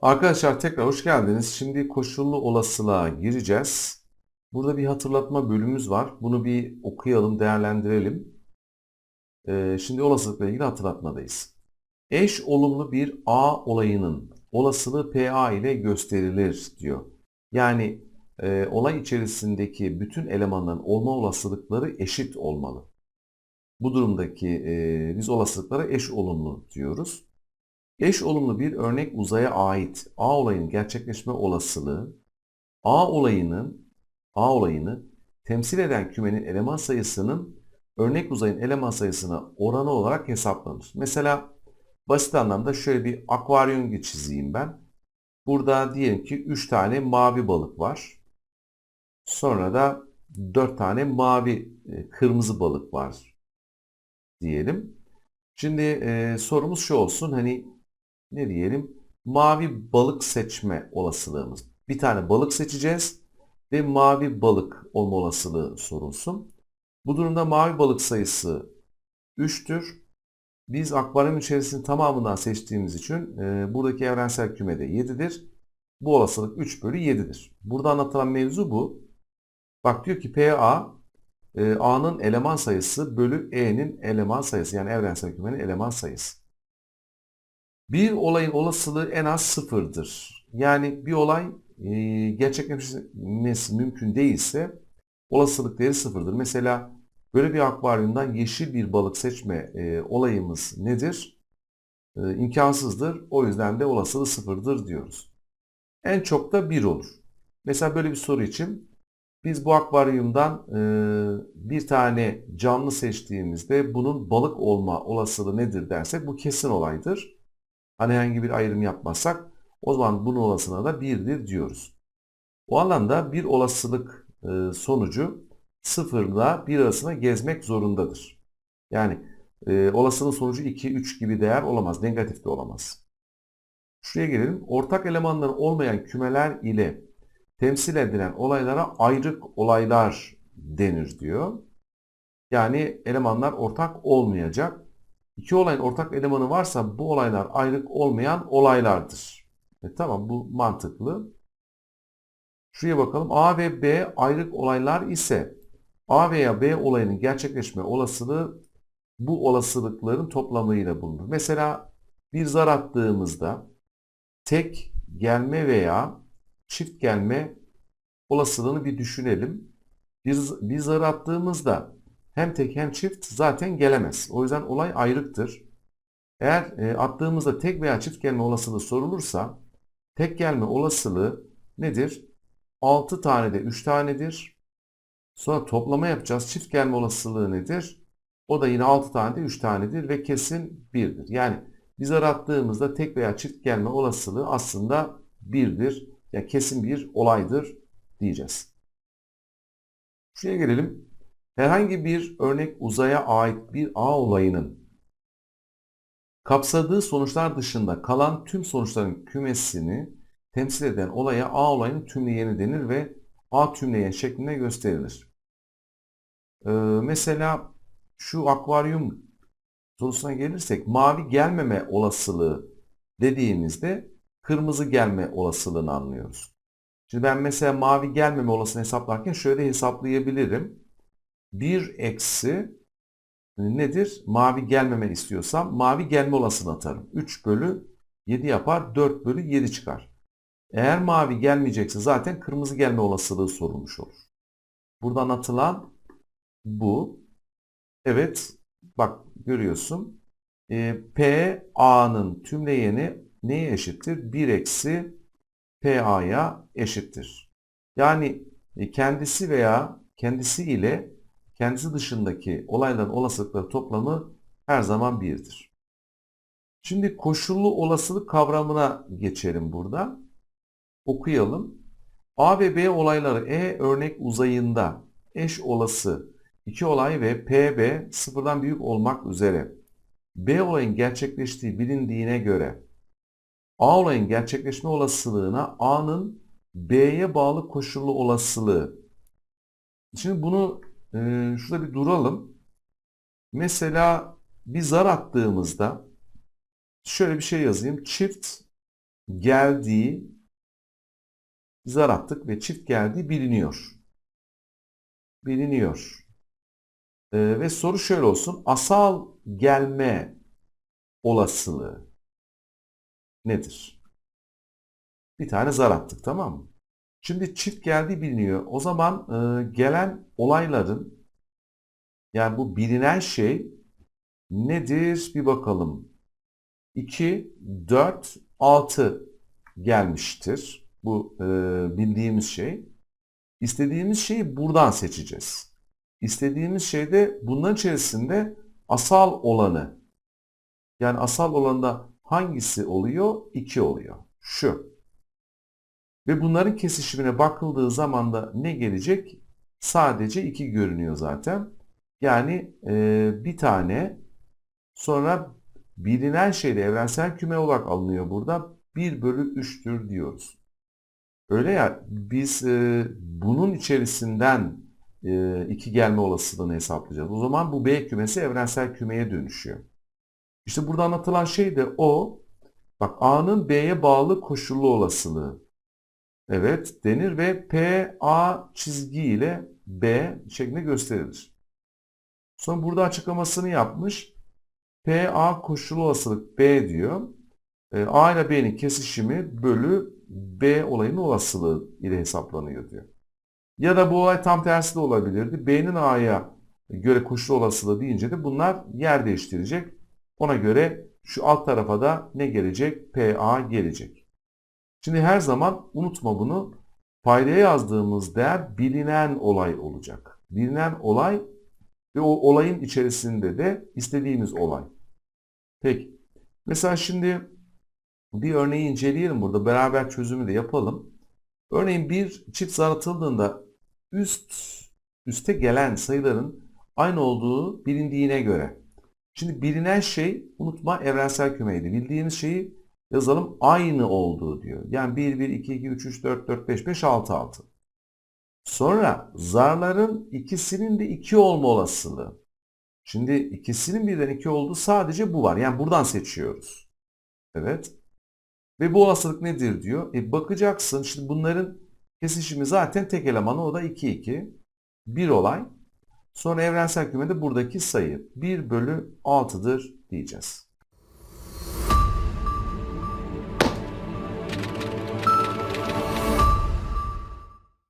Arkadaşlar tekrar hoş geldiniz. Şimdi koşullu olasılığa gireceğiz. Burada bir hatırlatma bölümümüz var. Bunu bir okuyalım, değerlendirelim. Ee, şimdi olasılıkla ilgili hatırlatmadayız. Eş olumlu bir A olayının olasılığı PA ile gösterilir diyor. Yani e, olay içerisindeki bütün elemanların olma olasılıkları eşit olmalı. Bu durumdaki e, biz olasılıklara eş olumlu diyoruz. Eş olumlu bir örnek uzaya ait A olayının gerçekleşme olasılığı A olayının A olayını temsil eden kümenin eleman sayısının örnek uzayın eleman sayısına oranı olarak hesaplanır. Mesela basit anlamda şöyle bir akvaryum çizeyim ben. Burada diyelim ki 3 tane mavi balık var. Sonra da 4 tane mavi e, kırmızı balık var diyelim. Şimdi e, sorumuz şu olsun hani ne diyelim mavi balık seçme olasılığımız. Bir tane balık seçeceğiz ve mavi balık olma olasılığı sorulsun. Bu durumda mavi balık sayısı 3'tür. Biz akvaryum içerisinin tamamından seçtiğimiz için e, buradaki evrensel kümede 7'dir. Bu olasılık 3 bölü 7'dir. Burada anlatılan mevzu bu. Bak diyor ki PA e, A'nın eleman sayısı bölü E'nin eleman sayısı yani evrensel kümenin eleman sayısı. Bir olayın olasılığı en az sıfırdır. Yani bir olay e, gerçekleşmesi mümkün değilse olasılık değeri sıfırdır. Mesela böyle bir akvaryumdan yeşil bir balık seçme e, olayımız nedir? E, imkansızdır. O yüzden de olasılığı sıfırdır diyoruz. En çok da 1 olur. Mesela böyle bir soru için biz bu akvaryumdan e, bir tane canlı seçtiğimizde bunun balık olma olasılığı nedir dersek bu kesin olaydır. Hani herhangi bir ayrım yapmazsak o zaman bunun olasılığı da 1'dir diyoruz. O alanda bir olasılık e, sonucu sıfırla 1 arasında gezmek zorundadır. Yani e, olasılığın sonucu 2, 3 gibi değer olamaz. Negatif de olamaz. Şuraya gelelim. Ortak elemanların olmayan kümeler ile temsil edilen olaylara ayrık olaylar denir diyor. Yani elemanlar ortak olmayacak. İki olayın ortak elemanı varsa bu olaylar ayrık olmayan olaylardır. E, tamam bu mantıklı. Şuraya bakalım. A ve B ayrık olaylar ise A veya B olayının gerçekleşme olasılığı bu olasılıkların toplamıyla bulunur. Mesela bir zar attığımızda tek gelme veya çift gelme olasılığını bir düşünelim. Bir, bir zar attığımızda hem tek hem çift zaten gelemez. O yüzden olay ayrıktır. Eğer e, attığımızda tek veya çift gelme olasılığı sorulursa tek gelme olasılığı nedir? 6 tane de 3 tanedir. Sonra toplama yapacağız. Çift gelme olasılığı nedir? O da yine 6 tane de 3 tanedir ve kesin 1'dir. Yani biz arattığımızda tek veya çift gelme olasılığı aslında 1'dir. Yani kesin bir olaydır diyeceğiz. Şuraya gelelim. Herhangi bir örnek uzaya ait bir A olayının kapsadığı sonuçlar dışında kalan tüm sonuçların kümesini temsil eden olaya A olayının tümleyeni denir ve A tümleyen şeklinde gösterilir. Ee, mesela şu akvaryum sorusuna gelirsek mavi gelmeme olasılığı dediğimizde kırmızı gelme olasılığını anlıyoruz. Şimdi ben mesela mavi gelmeme olasılığını hesaplarken şöyle hesaplayabilirim. 1 eksi nedir? Mavi gelmeme istiyorsam mavi gelme olasılığını atarım. 3 bölü 7 yapar. 4 bölü 7 çıkar. Eğer mavi gelmeyecekse zaten kırmızı gelme olasılığı sorulmuş olur. Burada anlatılan bu. Evet bak görüyorsun. E, P A'nın tümleyeni neye eşittir? 1 eksi PA'ya eşittir. Yani e, kendisi veya kendisi ile kendisi dışındaki olayların olasılıkları toplamı her zaman 1'dir. Şimdi koşullu olasılık kavramına geçelim burada. Okuyalım. A ve B olayları E örnek uzayında eş olası iki olay ve PB sıfırdan büyük olmak üzere B olayın gerçekleştiği bilindiğine göre A olayın gerçekleşme olasılığına A'nın B'ye bağlı koşullu olasılığı. Şimdi bunu e, şurada bir duralım. Mesela bir zar attığımızda şöyle bir şey yazayım. Çift geldiği zar attık ve çift geldiği biliniyor. Biliniyor. Ee, ve soru şöyle olsun. Asal gelme olasılığı nedir? Bir tane zar attık tamam mı? Şimdi çift geldiği biliniyor. O zaman e, gelen olayların yani bu bilinen şey nedir bir bakalım. 2, 4, 6 gelmiştir. Bu e, bildiğimiz şey. İstediğimiz şeyi buradan seçeceğiz. İstediğimiz şey de bunların içerisinde asal olanı. Yani asal olanda hangisi oluyor? 2 oluyor. Şu. Ve bunların kesişimine bakıldığı zaman da ne gelecek? Sadece 2 görünüyor zaten. Yani e, bir tane sonra bilinen şeyde evrensel küme olarak alınıyor burada. 1 bölü 3'tür diyoruz. Öyle ya biz e, bunun içerisinden e, iki gelme olasılığını hesaplayacağız. O zaman bu B kümesi evrensel kümeye dönüşüyor. İşte burada anlatılan şey de o. Bak A'nın B'ye bağlı koşullu olasılığı. Evet denir ve P, A çizgi ile B şeklinde gösterilir. Sonra burada açıklamasını yapmış. P, A koşullu olasılık B diyor. E, A ile B'nin kesişimi bölü B olayının olasılığı ile hesaplanıyor diyor. Ya da bu olay tam tersi de olabilirdi. B'nin A'ya göre koşullu olasılığı deyince de bunlar yer değiştirecek. Ona göre şu alt tarafa da ne gelecek? PA gelecek. Şimdi her zaman unutma bunu. Paydaya yazdığımız değer bilinen olay olacak. Bilinen olay ve o olayın içerisinde de istediğimiz olay. Peki. Mesela şimdi bir örneği inceleyelim burada. Beraber çözümü de yapalım. Örneğin bir çift zar atıldığında üst üste gelen sayıların aynı olduğu bilindiğine göre. Şimdi bilinen şey unutma evrensel kümeydi. Bildiğimiz şeyi yazalım aynı olduğu diyor. Yani 1, 1, 2, 2, 3, 3, 4, 4, 5, 5, 6, 6. Sonra zarların ikisinin de 2 olma olasılığı. Şimdi ikisinin birden 2 olduğu sadece bu var. Yani buradan seçiyoruz. Evet. Ve bu olasılık nedir diyor. E bakacaksın şimdi bunların kesişimi zaten tek elemanı o da 2, 2. Bir olay. Sonra evrensel kümede buradaki sayı 1 bölü 6'dır diyeceğiz.